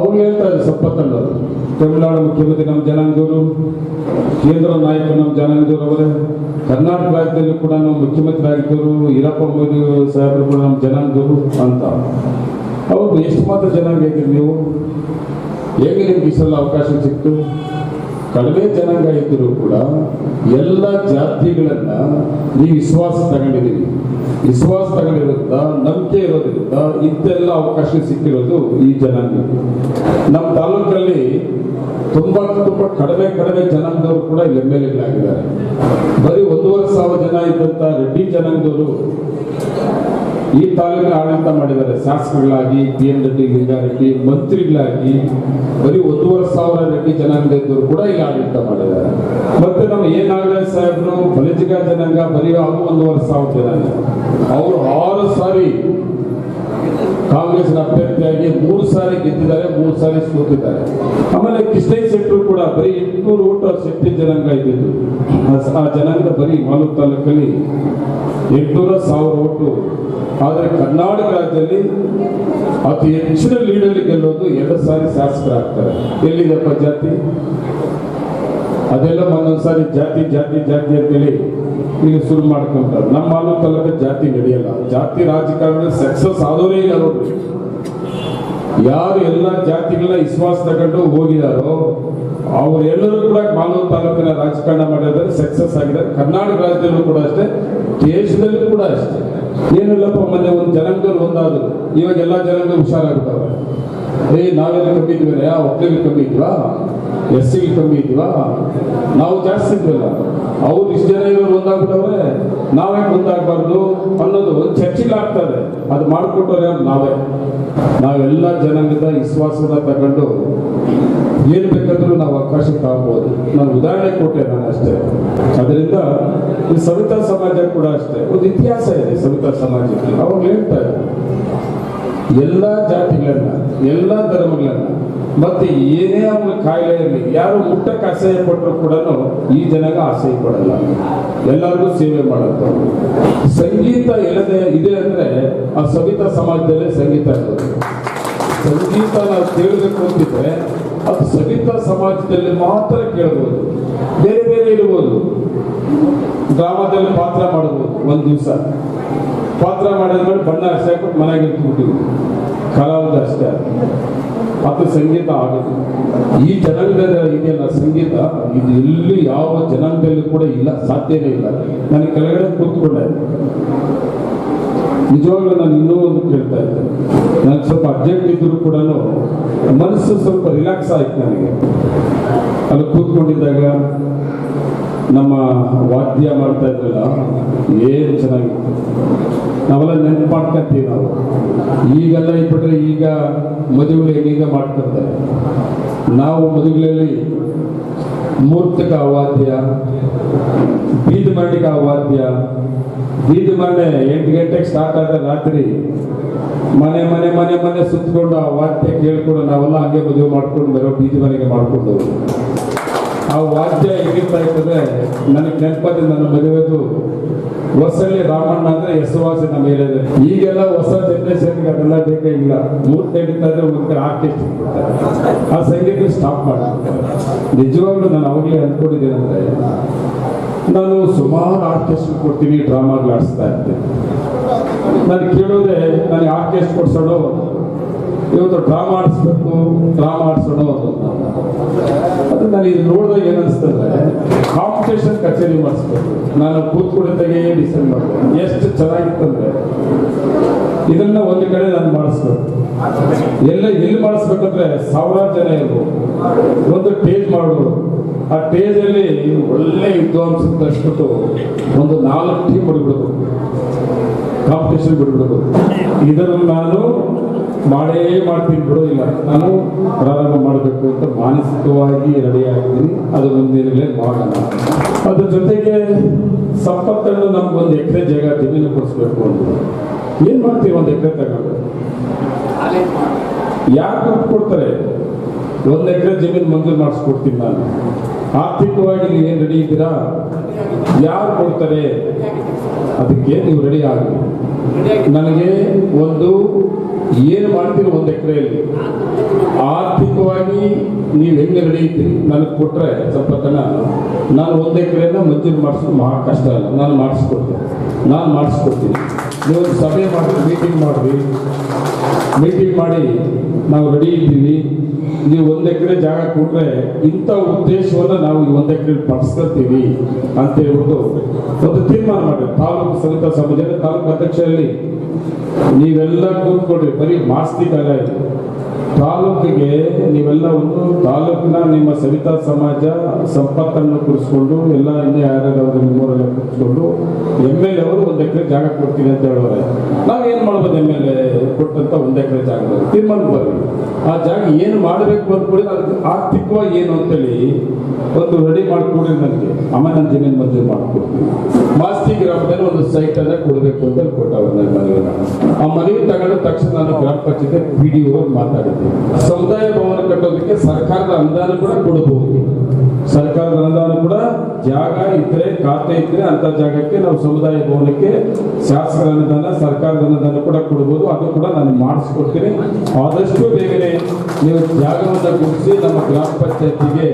ಅವ್ರು ಹೇಳ್ತಾರೆ ಸಪ್ಪತ್ತಲ್ಲವರು ತಮಿಳುನಾಡು ಮುಖ್ಯಮಂತ್ರಿ ನಮ್ಮ ಜನಾಂಗದವರು ಕೇಂದ್ರ ನಾಯಕರು ನಮ್ಮ ಜನಾಂಗದವರು ಅವರೇ, ಕರ್ನಾಟಕ ರಾಜ್ಯದಲ್ಲಿ ಕೂಡ ನಾವು ಮುಖ್ಯಮಂತ್ರಿ ಆಗಿದ್ದವರು ಈರಪ್ಪ ಮೋದಿ ಸಾಹೇಬರು ಕೂಡ ನಮ್ಮ ಜನಾಂಗದವರು ಅಂತ. ಅವರು ಎಷ್ಟು ಮಾತ್ರ ಜನಾಂಗ ಇದ್ದೀರಿ ನೀವು? ಹೇಗೆ ನಿಮ್ಗೆ ಸಲ ಅವಕಾಶ ಸಿಕ್ತು? ಕಡಿಮೆ ಜನಾಂಗ ಇದ್ದರೂ ಕೂಡ ಎಲ್ಲ ಜಾತಿಗಳನ್ನು ನೀವು ವಿಶ್ವಾಸ ತಗೊಂಡಿದ್ದೀವಿ ವಿಶ್ವಾಸ ತಗೊಂಡಿರೋದ್ರಿಂದ ನಂಬಿಕೆ ಇರೋದ್ರಿಂದ ಇಂತೆಲ್ಲ ಅವಕಾಶ ಸಿಕ್ಕಿರೋದು ಈ ಜನಾಂಗ. ನಮ್ಮ ತಾಲೂಕಲ್ಲಿ ತುಂಬಾ ತುಂಬಾ ಕಡಿಮೆ ಕಡಿಮೆ ಜನಾಂಗದವರು ಕೂಡ ಎಂ ಎಲ್ ಎಗಳಾಗಿದ್ದಾರೆ. ಬರೀ ಒಂದೂವರೆ ಸಾವಿರ ಜನ ಇದ್ದಂತ ರೆಡ್ಡಿ ಜನಾಂಗದವರು ಈ ತಾಲೂಕಿನ ಆಡಳಿತ ಮಾಡಿದ್ದಾರೆ. ಶಾಸಕಗಳಾಗಿ ಪಿ ಎಂ ರೆಡ್ಡಿ ಲಿಂಗಾರೆಡ್ಡಿ ಮಂತ್ರಿಗಳಾಗಿ, ಬರೀ ಒಂದೂವರೆ ಸಾವಿರ ರೆಡ್ಡಿ ಜನಾಂಗದವರು ಕೂಡ ಇಲ್ಲಿ ಆಡಳಿತ ಮಾಡಿದ್ದಾರೆ. ಮತ್ತೆ ನಮ್ಮ ಎ. ನಾಗರಾಜ್ ಸಾಹೇಬ್ರು ಬಲಿಜಿಗ ಜನಾಂಗ ಬರೀ ಅವರು ಒಂದೂವರೆ ಸಾವಿರ ಜನಾಂಗ. ಅವರು ಆರು ಸಾರಿ ಕಾಂಗ್ರೆಸ್ ಅಭ್ಯರ್ಥಿಯಾಗಿ ಮೂರು ಸಾರಿ ಗೆದ್ದಿದ್ದಾರೆ, ಮೂರು ಸಾರಿ ಸೋತಿದ್ದಾರೆ. ಆಮೇಲೆ ಕೃಷ್ಣಯ್ಯ ಶೆಟ್ಟರು ಕೂಡ ಬರೀ ಎಂಟುನೂರು ಓಟು ಶೆಟ್ಟಿ ಜನಾಂಗ ಇದ್ದಿದ್ದು. ಆ- ಜನಾಂಗ ಬರೀ ಮಾಲೂರು ತಾಲೂಕಲ್ಲಿ ಎಂಟುನೂರ ಸಾವಿರ ಓಟು ಆದರೆ ಕರ್ನಾಟಕ ರಾಜ್ಯದಲ್ಲಿ ಅತಿ ಹೆಚ್ಚಿನ ಲೀಡಲ್ಲಿ ಗೆಲ್ಲೋದು ಎರಡು ಸಾರಿ ಶಾಸಕರಾಗ್ತಾರೆ ಎಲ್ಲಿದೆಪ್ಪ ಜಾತಿ? ಅದೆಲ್ಲ ಒಂದೊಂದ್ಸಾರಿ ಜಾತಿ ಜಾತಿ ಜಾತಿ ಅಂತೇಳಿ ಈಗ ಶುರು ಮಾಡ್ಕೊಂತಾರೆ. ನಮ್ಮ ಆಲೂ ತಲಕ ಜಾತಿ ನಡೆಯಲ್ಲ. ಜಾತಿ ರಾಜಕಾರಣ ಸಕ್ಸಸ್ ಆದವರೇ ಇಲ್ಲ ನೋಡ್ರಿ. ಯಾರು ಎಲ್ಲ ಜಾತಿಗಳನ್ನ ವಿಶ್ವಾಸ ತಗೊಂಡು ಹೋಗಿದಾರೋ, ಅವರೆಲ್ಲರೂ ಕೂಡ ಮಾಲೂರು ತಾಲೂಕಿನ ರಾಜಕಾರಣ ಮಾಡಿದ್ರೆ ಸಕ್ಸಸ್ ಆಗಿದೆ ಕರ್ನಾಟಕ ರಾಜ್ಯದಲ್ಲೂ ಕೂಡ ಅಷ್ಟೇ, ದೇಶದಲ್ಲೂ ಕೂಡ ಅಷ್ಟೇ. ಏನಿಲ್ಲಪ್ಪ ಮೊನ್ನೆ ಒಂದು ಜನಾಂಗದವ್ರು ಒಂದಾದ್ರು ಇವಾಗ ಎಲ್ಲ ಜನಾಂಗ ಹುಷಾರಾಗ್ತಾವೆ ಏ, ನಾವೆಲ್ಲ ಕಮ್ಮಿ ಇದ್ವಿ ಯಾವ ಒಕ್ಕಲಿಗೆ ಕಮ್ಮಿ ಎಸ್ ಸಿ ಕಮ್ಮಿ ನಾವು ಜಾಸ್ತಿ ಇದ್ವಲ್ಲ ಅವ್ರು ಇಷ್ಟು ಜನ ಇರೋರು ಒಂದಾಗ್ಬಿಟ್ಟವ್ರೆ ನಾವೇ ಒಂದಾಗಬಾರ್ದು ಅನ್ನೋದು ಒಂದು ಚರ್ಚೆಗಳಾಗ್ತದೆ ಅದು ಮಾಡಿಕೊಟ್ಟವ್ರೆ ನಾವೇ. ನಾವೆಲ್ಲ ಜನಾಂಗದ ವಿಶ್ವಾಸದ ತಗೊಂಡು ಏನು ಬೇಕಾದರೂ ನಾವು ಅವಕಾಶ ಆಗ್ಬೋದು ನಾನು ಉದಾಹರಣೆ ಕೊಟ್ಟೆ ನಾನು ಅಷ್ಟೇ. ಅದರಿಂದ ಈ ಸವಿತಾ ಸಮಾಜ ಕೂಡ ಅಷ್ಟೇ. ಒಂದು ಇತಿಹಾಸ ಇದೆ ಸವಿತಾ ಸಮಾಜಕ್ಕೆ. ಅವಾಗ ಹೇಳ್ತಾರೆ, ಎಲ್ಲ ಜಾತಿಗಳನ್ನ, ಎಲ್ಲ ಧರ್ಮಗಳನ್ನ ಮತ್ತೆ ಏನೇ ಅವ್ರ ಕಾಯಿಲೆ ಇರಲಿ, ಯಾರು ಊಟಕ್ಕೆ ಅಸಹ್ಯ ಪಟ್ಟರು ಕೂಡ ಈ ಜನಗ ಅಸಹ್ಯ ಪಡಲ್ಲ. ಎಲ್ಲರಿಗೂ ಸೇವೆ ಮಾಡುತ್ತೆ. ಸಂಗೀತ ಇಲ್ಲದೆ ಇದೆ ಅಂದ್ರೆ ಆ ಸವಿತಾ ಸಮಾಜದಲ್ಲೇ ಸಂಗೀತ ಇರ್ತದೆ. ಸಂಗೀತ ನಾವು ಕೇಳಬೇಕು ಅಂತಿದ್ರೆ ಅದು ಸವಿತಾ ಸಮಾಜದಲ್ಲಿ ಮಾತ್ರ ಕೇಳಬಹುದು. ಬೇರೆ ಬೇರೆ ಇರ್ಬೋದು. ಗ್ರಾಮದಲ್ಲಿ ಪಾತ್ರ ಮಾಡಬಹುದು, ಒಂದು ದಿವಸ. ಪಾತ್ರ ಮಾಡಿದ್ಮೇಲೆ ಬಣ್ಣ ಹಚ್ಚಾಕ್ಬಿಟ್ಟು ಮನೆಗೆ ಇಟ್ಬಿಟ್ಟಿದ್ವಿ ಕಲಾವಿದ ಅಷ್ಟೇ. ಅದು ಸಂಗೀತ ಆಗುತ್ತೆ. ಈ ಜನಾಂಗದ ಇದೆಯಲ್ಲ ಸಂಗೀತ, ಇದು ಎಲ್ಲಿ ಯಾವ ಜನಾಂಗದಲ್ಲೂ ಕೂಡ ಇಲ್ಲ ಸಾಧ್ಯವೇ ಇಲ್ಲ. ನಾನು ಕೆಳಗಡೆ ಕೂತ್ಕೊಂಡೆ. ನಿಜವಾಗ್ಲೂ ನಾನು ಇನ್ನೂ ಒಂದು ಕೇಳ್ತಾ ಇದ್ದೆ. ನನಗೆ ಸ್ವಲ್ಪ ಅರ್ಜೆಂಟ್ ಇದ್ರು ಕೂಡ ಮನಸ್ಸು ಸ್ವಲ್ಪ ರಿಲ್ಯಾಕ್ಸ್ ಆಯ್ತು ನನಗೆ. ಅಲ್ಲಿ ಕೂತ್ಕೊಂಡಿದ್ದಾಗ ನಮ್ಮ ವಾದ್ಯ ಮಾಡ್ತಾ ಇದ್ರಲ್ಲ ಏನು ಚೆನ್ನಾಗಿತ್ತು. ನಾವೆಲ್ಲ ನೆನ್ಪು ಮಾಡ್ಕೊಂತೀವಿ ನಾವು. ಈಗೆಲ್ಲ ಇಟ್ಬಿಟ್ರೆ ಈಗ ಮದುವೆಗಳು ಹೆಂಗೀಗ ಮಾಡ್ಕೊತಾರೆ. ನಾವು ಮದುವೆಗಳಲ್ಲಿ ಮೂರ್ತಕ ಅವಾದ್ಯ, ಬೀದಿ ಮಾಡಲಿಕ್ಕೆ ಅವಾದ್ಯ, ಬೀದಿ ಮನೆ ಎಂಟು ಗಂಟೆಗೆ ಸ್ಟಾರ್ಟ್ ಆದ ರಾತ್ರಿ ಮನೆ ಮನೆ ಮನೆ ಮನೆ ಸುತ್ತಕೊಂಡು ಆ ವಾದ್ಯ ಕೇಳ್ಕೊಂಡು ನಾವೆಲ್ಲ ಹಂಗೆ ಮದುವೆ ಮಾಡ್ಕೊಂಡು ಬರೋ ಬೀದಿ ಮನೆಗೆ ಮಾಡ್ಕೊಂಡು ಆ ವಾದ್ಯ ಹೇಗಿರ್ತಾ ಇರ್ತದೆ ನನಗೆ ನೆನಪದೆ ನನ್ನ ಮದುವೆದು ಹೊಸಳ್ಳಿ ರಾಮಣ್ಣ ಅಂದ್ರೆ ನಮ್ಮ ಏರಿಯಾದ ಈಗೆಲ್ಲ ಹೊಸ ಜನರೇಷನ್ಗೆ ಅದೆಲ್ಲ ಇಲ್ಲ. ಮೂರ್ ನಡೀತಾ ಇದ್ರೆ ಒಂದ್ ಆರ್ಟಿಸ್ಟ್ ಆ ಸಂಗೀತ ಸ್ಟಾಪ್ ಮಾಡ ನಿಜವಾಗ್ಲೂ ನಾನು ಅವಾಗಲೇ ಅಂದ್ರೆ, ನಾನು ಸುಮಾರು ಆರ್ಕೆಸ್ಟ್ರ್ ಕೊಡ್ತೀನಿ ಡ್ರಾಮಾಗಳು ಆಡಿಸ್ತಾ ಇರ್ತೀನಿ. ನಾನು ಕೇಳೋದೆ, ನಾನು ಆರ್ಕೆಸ್ಟ್ ಕೊಡ್ಸೋಣ ಇವತ್ತು ಡ್ರಾ ಮಾಡಿಸ್ಬೇಕು ಡ್ರಾಮಾ ಆಡಿಸೋಣ ಅದು ನಾನು ಇದು ನೋಡಿದಾಗ ಏನನ್ಸ್ತದೆ ಕಾಂಪಿಟೇಷನ್ ಕಚೇರಿ ಮಾಡಿಸ್ಬೇಕು. ನಾನು ಕೂತ್ಕೊಂಡಿದ್ದಾಗೆ ಡಿಸೈಡ್ ಮಾಡಿದೆ ಎಷ್ಟು ಚೆನ್ನಾಗಿತ್ತಂದ್ರೆ, ಇದನ್ನ ಒಂದು ಕಡೆ ನಾನು ಮಾಡಿಸ್ಬೇಕು. ಎಲ್ಲ ಎಲ್ಲಿ ಮಾಡಿಸ್ಬೇಕಂದ್ರೆ ಸಾವಿರಾರು ಜನ ಇರ್ಬೋದು. ಒಂದು ಟೇಜ್ ಮಾಡೋದು ಆ ಟೇಜ್ ಅಲ್ಲಿ ಒಳ್ಳೆ ವಿದ್ವಾಂಸ ಅಷ್ಟು ಒಂದು ನಾಲ್ಕು ಟೀಮ್ ಬಿಡ್ಬಿಡ್ಬೇಕು ಕಾಂಪಿಟೇಷನ್ ಬಿಡ್ಬಿಡೋದು ಇದನ್ನು ನಾನು ಮಾಡೇ ಮಾಡ್ತೀನಿ ಬಿಡೋದಿಲ್ಲ ನಾನು ಪ್ರಾರಂಭ ಮಾಡಬೇಕು ಅಂತ ಮಾನಸಿಕವಾಗಿ ರೆಡಿ ಆಗಿದ್ದೀನಿ ಅದು ಮುಂದಿನಗಳೇ ಮಾಡೋಣ. ಅದ್ರ ಜೊತೆಗೆ ಸಂಪತ್ತನ್ನು ನಮ್ಗೊಂದು ಎಕರೆ ಜಾಗ ಜಮೀನು ಕೊಡಿಸ್ಬೇಕು ಅಂತ. ಏನ್ ಮಾಡ್ತೀವಿ ಒಂದು ಎಕರೆ ತಗೊಂಡು? ಯಾಕೆ ಕೊಡ್ತಾರೆ? ಒಂದು ಎಕರೆ ಜಮೀನು ಮಂಜೂರು ಮಾಡಿಸ್ಕೊಡ್ತೀನಿ ನಾನು. ಆರ್ಥಿಕವಾಗಿ ನೀವು ಏನು ರೆಡಿ ಇದ್ದೀರಾ? ಯಾರು ಕೊಡ್ತಾರೆ? ಅದಕ್ಕೆ ನೀವು ರೆಡಿ ಆಗಿ. ನನಗೆ ಒಂದು ಏನು ಮಾಡ್ತೀರಿ ಒಂದು ಎಕರೆಯಲ್ಲಿ. ಆರ್ಥಿಕವಾಗಿ ನೀವು ಹೆಂಗೆ ನಡೆಯುತ್ತೀರಿ? ನನಗೆ ಕೊಟ್ಟರೆ ಸ್ವಲ್ಪ ನಾನು ಒಂದು ಎಕರೆನ ಮಂಜೂರು ಮಾಡಿಸೋದು ಮಹಾ ಕಷ್ಟ ಅಲ್ಲ. ನಾನು ಮಾಡಿಸ್ಕೊಡ್ತೀನಿ. ನಾನು ಮಾಡಿಸ್ಕೊಡ್ತೀನಿ. ನೀವು ಸಭೆ ಮಾಡಿ ಮೀಟಿಂಗ್ ಮಾಡಿರಿ. ಮೀಟಿಂಗ್ ಮಾಡಿ, ನಾವು ರೆಡಿ ಇದ್ದೀವಿ. ನೀವು ಒಂದು ಎಕರೆ ಜಾಗ ಕೊಟ್ರೆ ಇಂಥ ಉದ್ದೇಶವನ್ನು ನಾವು ಈ ಒಂದು ಎಕರೆ ಪಡಿಸ್ಕೊಳ್ತೀವಿ ಅಂತ ಹೇಳ್ಬಿಟ್ಟು ಒಂದು ತೀರ್ಮಾನ ಮಾಡಿ ತಾಲೂಕು ಸಂಘ ಸಮಾಜ ತಾಲೂಕು ಅಧ್ಯಕ್ಷರಲ್ಲಿ ನೀವೆಲ್ಲ ಕೂತ್ಕೊಡ್ರಿ ಬರೀ ಮಾಸ್ತಿ ಕಾಲ ತಾಲೂಕಿಗೆ ನೀವೆಲ್ಲ ಒಂದು ತಾಲೂಕಿನ ನಿಮ್ಮ ಸವಿತಾ ಸಮಾಜ ಸಂಪತ್ತನ್ನು ಕುರಿಸ್ಕೊಂಡು ಎಲ್ಲ ಇನ್ನೇ ಯಾರ್ಯಾರು ನಿಮ್ಮೂರೆಲ್ಲ ಕುರಿಸ್ಕೊಂಡು ಎಂ ಎಲ್ ಎ ಅವರು ಒಂದು ಎಕರೆ ಜಾಗ ಕೊಡ್ತೀನಿ ಅಂತ ಹೇಳೋರೆ. ನಾವೇನು ಮಾಡ್ಬೋದು ಎಂ ಎಲ್ ಎ ಕೊಟ್ಟಂತ ಒಂದು ಎಕರೆ ಜಾಗದಲ್ಲಿ? ತೀರ್ಮಾನ ಬರ್ರಿ ಆ ಜಾಗ ಏನು ಮಾಡಬೇಕು ಅಂತ ಅದಕ್ಕೆ ಆರ್ಥಿಕವಾಗಿ ಏನು ಅಂತೇಳಿ ಒಂದು ರೆಡಿ ಮಾಡ್ಕೊಡಿ ನನಗೆ ಆಮೇಲೆ ನನ್ನ ಜಮೀನು ಮಂಜೂರು ಮಾಡಿಕೊಡ್ತೀನಿ. ಮಾಸ್ತಿ ಗ್ರಾಮದಲ್ಲಿ ಒಂದು ಸೈಟ್ ಅನ್ನ ಕೊಡಬೇಕು ಅಂತ ಕೊಟ್ಟವ್ರು ನನ್ನ ಆ ಮನವಿ ತಗೊಂಡ ತಕ್ಷಣ ನಾನು ಗ್ರಾಮ ಪಂಚಾಯತ್ ಪಿ ಡಿ ಓ ಮಾತಾಡಿದ್ದೆ. ಸಮುದಾಯ ಭವನ ಕಟ್ಟೋದಕ್ಕೆ ಸರ್ಕಾರದ ಅನುದಾನ ಕೂಡ ಕೊಡಬಹುದು. ಸರ್ಕಾರದ ಅನುದಾನ ಕೂಡ ಜಾಗ ಇದ್ರೆ, ಖಾತೆ ಇದ್ರೆ ಅಂತ ಜಾಗಕ್ಕೆ ನಾವು ಸಮುದಾಯ ಭವನಕ್ಕೆ ಶಾಸಕರ ಅನುದಾನ, ಸರ್ಕಾರದ ಅನುದಾನ ಕೂಡ ಕೊಡಬಹುದು. ಅದು ಕೂಡ ನಾನು ಮಾಡಿಸ್ಕೊಡ್ತೀನಿ. ಆದಷ್ಟು ಬೇಗನೆ ನೀವು ಜಾಗವನ್ನು ಗುರುತಿಸಿ ನಮ್ಮ ಗ್ರಾಮ ಪಂಚಾಯತಿಗೆ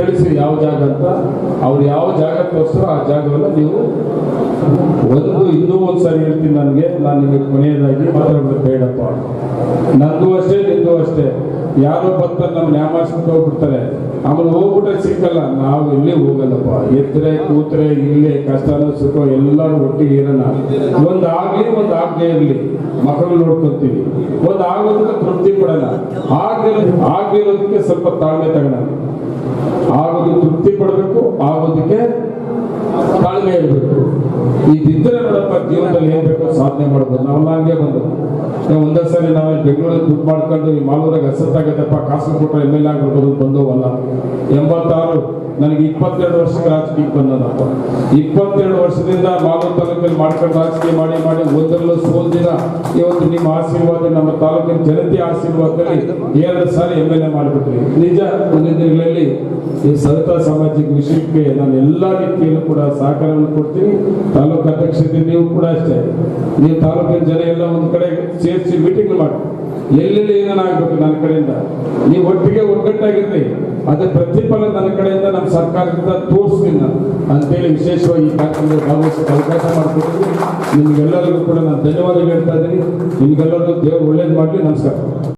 ತಿಳಿಸಿ ಯಾವ ಜಾಗ ಅಂತ, ಅವ್ರು ಯಾವ ಜಾಗ ತೋರಿಸ್ತಾರೋ ಆ ಜಾಗವನ್ನು ನೀವು ಒಂದು ಇನ್ನೂ ಒಂದು ಸಾರಿ ಹೇಳ್ತೀನಿ ನನಗೆ, ನಾನು ನಿಮಗೆ ಕೊನೆಯದಾಗಿ ಮಾತಾಡೋದು ಬೇಡಪ್ಪ. ನಂದು ಅಷ್ಟೇ, ನಿಂದು ಅಷ್ಟೇ. ಯಾರೋ ಭಕ್ತ ನಮ್ಮ ನ್ಯಾಮಾಸ್ಕೊಂಡು ಹೋಗ್ಬಿಡ್ತಾರೆ. ಆಮೇಲೆ ಹೋಗ್ಬಿಟ್ರೆ ಸಿಕ್ಕಲ್ಲ, ನಾವು ಇಲ್ಲಿ ಹೋಗಲ್ಲಪ್ಪ. ಎದ್ರೆ, ಕೂತ್ರೆ, ಇಲ್ಲೇ, ಕಷ್ಟನ ಸುಖ, ಎಲ್ಲರೂ ಒಟ್ಟಿಗೆ ಇರೋಣ. ಒಂದು ಆಗ್ಲಿ ಒಂದು ಆಗದೆ ಇರಲಿ. ಮಕ್ಕಳು ನೋಡ್ಕೊಂತೀವಿ. ಒಂದು ಆಗೋದಕ್ಕೆ ತೃಪ್ತಿ ಪಡೋಣ ಆಗಿರೋ ಆಗಿರೋದಕ್ಕೆ ಸ್ವಲ್ಪ ತಾಳ್ಮೆ ತಗೋಣ. ಆಗೋದು ತೃಪ್ತಿ ಪಡಬೇಕು, ಆಗೋದಕ್ಕೆ ತಾಳ್ಮೆ ಇರಬೇಕು. ಇದಿದ್ರೆ ನೋಡಪ್ಪ ಜೀವನದಲ್ಲಿ ಏನ್ ಬೇಕೋ ಸಾಧನೆ ಮಾಡ್ಬೋದು ನಮ್ಮ ಹಂಗೆ ಬಂದು ನಾವು ಒಂದೇ ಸಾರಿ ನಾವು ಬೆಂಗಳೂರಲ್ಲಿ ದುಡ್ಡು ಮಾಡ್ಕೊಂಡು ಈ ಮಾಲೂರಾಗ ಹಸತ್ತಾಗತ್ತಪ್ಪ ಕಾಸು ಕೊಟ್ಟರೆ ಎಂ ಎಲ್ ಎ ಆಗಿರ್ಬೋದು ಬಂದವಲ್ಲ. ಎಂಬತ್ತಾರು, ನನಗೆ ಇಪ್ಪತ್ತೆರಡು ವರ್ಷಕ್ಕೆ ರಾಜಕೀಯಕ್ಕೆ ಬಂದನಪ್ಪ ಇಪ್ಪತ್ತೆರಡು ವರ್ಷದಿಂದ ಮಾಲೂರು ತಾಲೂಕಲ್ಲಿ ಮಾಡ್ಕೊಂಡು ರಾಜಕೀಯ ಮಾಡಿ ಮಾಡಿ ಒಂದರಲ್ಲೂ ಸೋಲ್ದಿನ ಇವತ್ತು ನಿಮ್ಮ ಆಶೀರ್ವಾದ, ನಮ್ಮ ತಾಲೂಕಿನ ಜನತೆ ಆಶೀರ್ವಾದದಲ್ಲಿ ಎರಡು ಸಾರಿ ಎಂ ಎಲ್ ಎ ಮಾಡಿಬಿಟ್ರಿ ನಿಜ, ಮುಂದಿನ ದಿನಗಳಲ್ಲಿ ಈ ಸವಿತಾ ಸಾಮಾಜಿಕ ವಿಷಯಕ್ಕೆ ನಾನು ಎಲ್ಲ ರೀತಿಯಲ್ಲೂ ಕೂಡ ಸಹಕಾರವನ್ನು ಕೊಡ್ತೀನಿ. ತಾಲೂಕು ಅಧ್ಯಕ್ಷತೆ ನೀವು ಕೂಡ ಅಷ್ಟೇ. ನೀವು ತಾಲೂಕಿನ ಜನ ಎಲ್ಲ ಒಂದು ಕಡೆ ಸೇರಿಸಿ ಮೀಟಿಂಗ್ ಮಾಡಿ. ಎಲ್ಲೆಲ್ಲಿ ಏನೇನಾಗಬೇಕು ನನ್ನ ಕಡೆಯಿಂದ? ನೀವು ಒಟ್ಟಿಗೆ ಒಗ್ಗಟ್ಟಾಗಿರ್ರಿ. ಅದ್ರ ಪ್ರತಿಫಲ ನನ್ನ ಕಡೆಯಿಂದ, ನಮ್ಮ ಸರ್ಕಾರದಿಂದ ತೋರಿಸ್ತೀನಿ ಅಂತೇಳಿ ವಿಶೇಷವಾಗಿ ಈ ಕಾರ್ಯಕ್ರಮದಲ್ಲಿ ಭಾಗವಹಿಸೋಕೆ ಅವಕಾಶ ಮಾಡಿಕೊಟ್ಟು ನಿಮಗೆಲ್ಲರಿಗೂ ಕೂಡ ನಾನು ಧನ್ಯವಾದ ಹೇಳ್ತಾ ಇದ್ದೀನಿ. ನಿಮಗೆಲ್ಲರಿಗೂ ದೇವರು ಒಳ್ಳೇದು ಮಾಡಲಿ. ನಮಸ್ಕಾರ.